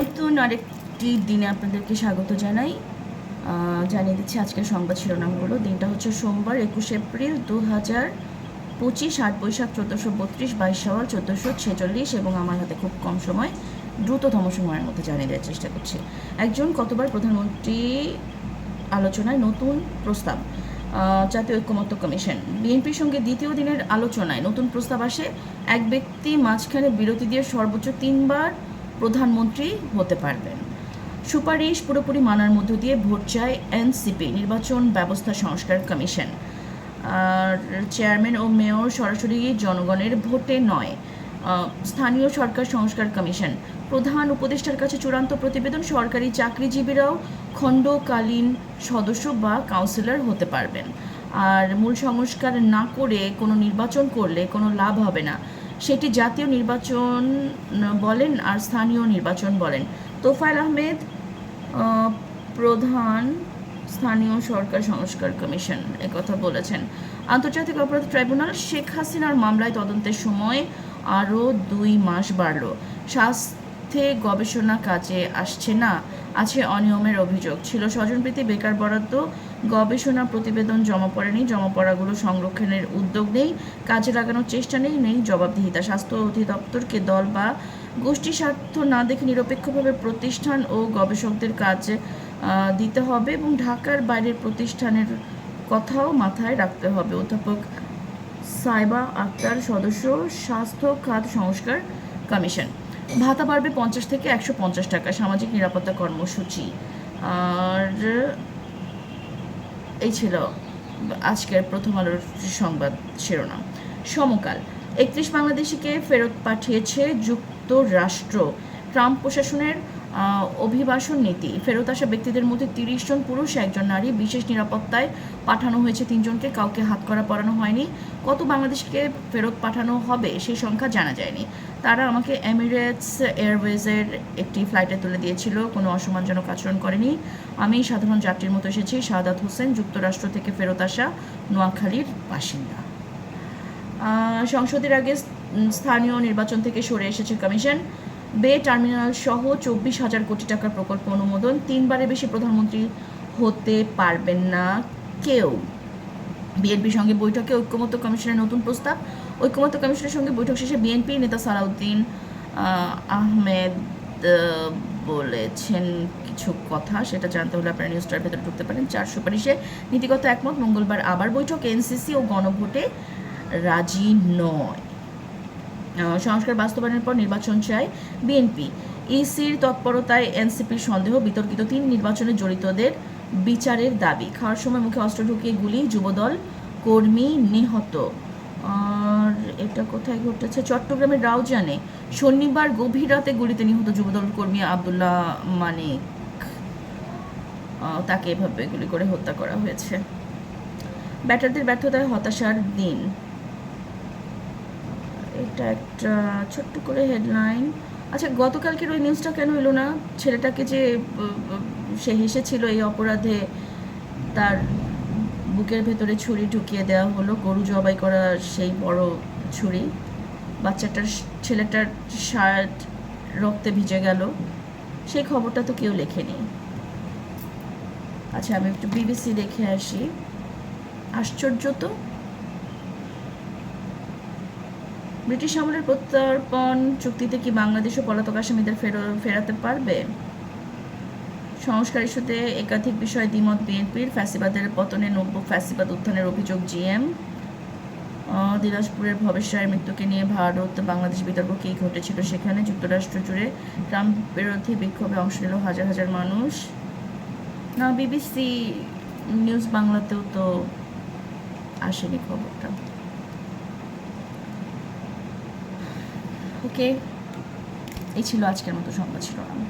নতুন আরেকটি দিনে আপনাদেরকে স্বাগত জানাই। জানিয়ে দিচ্ছি আজকের সংবাদ শিরোনামগুলো। দিনটা হচ্ছে সোমবার, একুশে এপ্রিল দু হাজার পঁচিশ, আট বৈশাখ, চোদ্দোশো বত্রিশ, বাইশ সওয়াল চোদ্দোশো ছেচল্লিশ এবং আমার হাতে খুব কম সময়, দ্রুততম সময়ের মধ্যে জানিয়ে দেওয়ার চেষ্টা করছি। একজন কতবার প্রধানমন্ত্রী আলোচনায় নতুন প্রস্তাব? জাতীয় ঐক্যমত্য কমিশন। বিএনপির সঙ্গে দ্বিতীয় দিনের আলোচনায় নতুন প্রস্তাব আসে। এক ব্যক্তি মাঝখানে বিরতি দিয়ে সর্বোচ্চ তিনবার প্রধানমন্ত্রী হতে পারবেন। সুপারিশ পুরোপুরি মানার মধ্য দিয়ে ভোট চায় এনসিপি, নির্বাচন ব্যবস্থা সংস্কার কমিশন। আর চেয়ারম্যান ও মেয়র সরাসরি জনগণের ভোটে নয়। স্থানীয় সরকার সংস্কার কমিশন। প্রধান উপদেষ্টার কাছে চূড়ান্ত প্রতিবেদন সরকারি চাকরিজীবীরাও খণ্ডকালীন সদস্য বা কাউন্সিলর হতে পারবেন। আর মূল সংস্কার না করে কোনো নির্বাচন করলে কোনো লাভ হবে না। সেটি জাতীয় নির্বাচন বলেন আর স্থানীয় নির্বাচন বলেন। তোফায়েল আহমেদ প্রধান স্থানীয় সরকার সংস্কার কমিশন কথা বলেছেন। আন্তর্জাতিক অপরাধ ট্রাইব্যুনাল, শেখ হাসিনার মামলায় তদন্তের সময় আরও দুই মাস বাড়ল। স্বাস্থ্যে গবেষণা কাজে আসছে না, আছে অনিয়মের অভিযোগ। ছিল স্বজনপ্রীতি, বেকার বরাদ্দ গবেষণা প্রতিবেদন জমা পড়েনি, জমা পড়াগুলো সংরক্ষণের উদ্যোগ নেই, কাজে লাগানোর চেষ্টা নেই নেই জবাবদিহিতা। স্বাস্থ্য অধিদপ্তরকে দল বা গোষ্ঠী স্বার্থ না দেখে নিরপেক্ষভাবে প্রতিষ্ঠান ও গবেষকদের কাজ দিতে হবে এবং ঢাকার বাইরের প্রতিষ্ঠানের কথাও মাথায় রাখতে হবে। অধ্যাপক সাইবা আক্তার সদস্য, স্বাস্থ্য খাত সংস্কার কমিশন। ভাতা বাড়বে পঞ্চাশ থেকে একশো পঞ্চাশ টাকা, সামাজিক নিরাপত্তা কর্মসূচি। আর এই ছিল আজকের প্রথম আলোর সংবাদ শিরোনাম। সমকাল, একত্রিশ বাংলাদেশিকে ফেরত পাঠিয়েছে যুক্তরাষ্ট্র। ট্রাম্প প্রশাসনের অভিবাসন নীতি। ফেরত আসা ব্যক্তিদের মধ্যে তিরিশ জন পুরুষ, একজন নারী। বিশেষ নিরাপত্তায় পাঠানো হয়েছে তিনজনকে। কাউকে হাত করা, পরানো হয়নি। কত বাংলাদেশকে ফেরত পাঠানো হবে সেই সংখ্যা জানা যায়নি। তারা আমাকে এমিরেটস এয়ারওয়েজের একটি ফ্লাইটে তুলে দিয়েছিল। কোনো অসম্মানজনক আচরণ করেনি। আমি সাধারণ যাত্রীর মতো এসেছি। শাহাদাত হোসেন, যুক্তরাষ্ট্র থেকে ফেরত আসা নোয়াখালীর বাসিন্দা। সংসদের আগে স্থানীয় নির্বাচন থেকে সরে এসেছে কমিশন। বে টার্মিনাল সহ চব্বিশ হাজার কোটি টাকার প্রকল্প অনুমোদন। তিনবারের বেশি প্রধানমন্ত্রী হতে পারবেন না কেউ। বিএনপির সঙ্গে বৈঠকে ঐক্যমত্য কমিশনের নতুন প্রস্তাব। ঐক্যমত্য কমিশনের সঙ্গে বৈঠক শেষে বিএনপি নেতা সালাউদ্দিন আহমেদ বলেছেন কিছু কথা। সেটা জানতে হলে আপনারা নিউজটার ভেতরে ঢুকতে পারেন। চার সুপারিশে নীতিগত একমত। মঙ্গলবার আবার বৈঠক। এনসিসি ও গণভোটে রাজি নয়। সংস্কার বাস্তবায়নের পর নির্বাচন চায় বিএনপি। ইসির তৎপরতায় এনসিপির সন্দেহ, বিতর্কিত তিন নির্বাচনে জড়িতদের বিচারের দাবি। খাওয়ার সময় মুখে অস্ত্র ঢুকিয়ে গুলি, যুবদল কর্মী নিহত। আর এটা কোথায় ঘটেছে? চট্টগ্রামের রাউজানে শনিবার গভীর রাতে গুলিতে নিহত যুবদল কর্মী আবদুল্লাহ মানিক তাকে এভাবে গুলি করে হত্যা করা হয়েছে। ব্যাটারদের ব্যর্থতায় হতাশার দিন। এটা একটা ছোট্ট করে হেডলাইন আচ্ছা গতকালকের ওই নিউজটা কেন এলো না? ছেলেটাকে যে সে হেসেছিল এই অপরাধে, তার বুকের ভেতরে ছুরি ঢুকিয়ে দেওয়া হলো, গরু জবাই করা সেই বড় ছুরি। বাচ্চাটার ছেলেটার শার্ট রক্তে ভিজে গেল। সেই খবরটা তো কেউ লেখেনি। আচ্ছা আমি একটু বিবিসি দেখে আসি। আশ্চর্য তো ব্রিটিশ আমলের প্রত্যর্পণ চুক্তিতে কি বাংলাদেশ ও পলাতক আসামিদের ফেরো- ফেরাতে পারবে? সংস্কার ইস্যুতে একাধিক বিষয়ে দ্বিমত বিএনপির, ফ্যাসিবাদের পতনে নব্য ফ্যাসিবাদ উত্থানের অভিযোগ জিএম। দিনাজপুরের ভবেশ রায়ের মৃত্যুকে নিয়ে ভারত বাংলাদেশ বিতর্ক কী ঘটেছিল সেখানে? যুক্তরাষ্ট্র জুড়ে ট্রাম্প বিরোধী বিক্ষোভে অংশ নিল হাজার হাজার মানুষ। না, বিবিসি নিউজ বাংলাতেও তো আসেনি খবরটা। ওকে। এই ছিল আজকের মতো সংবাদ শিরোনাম।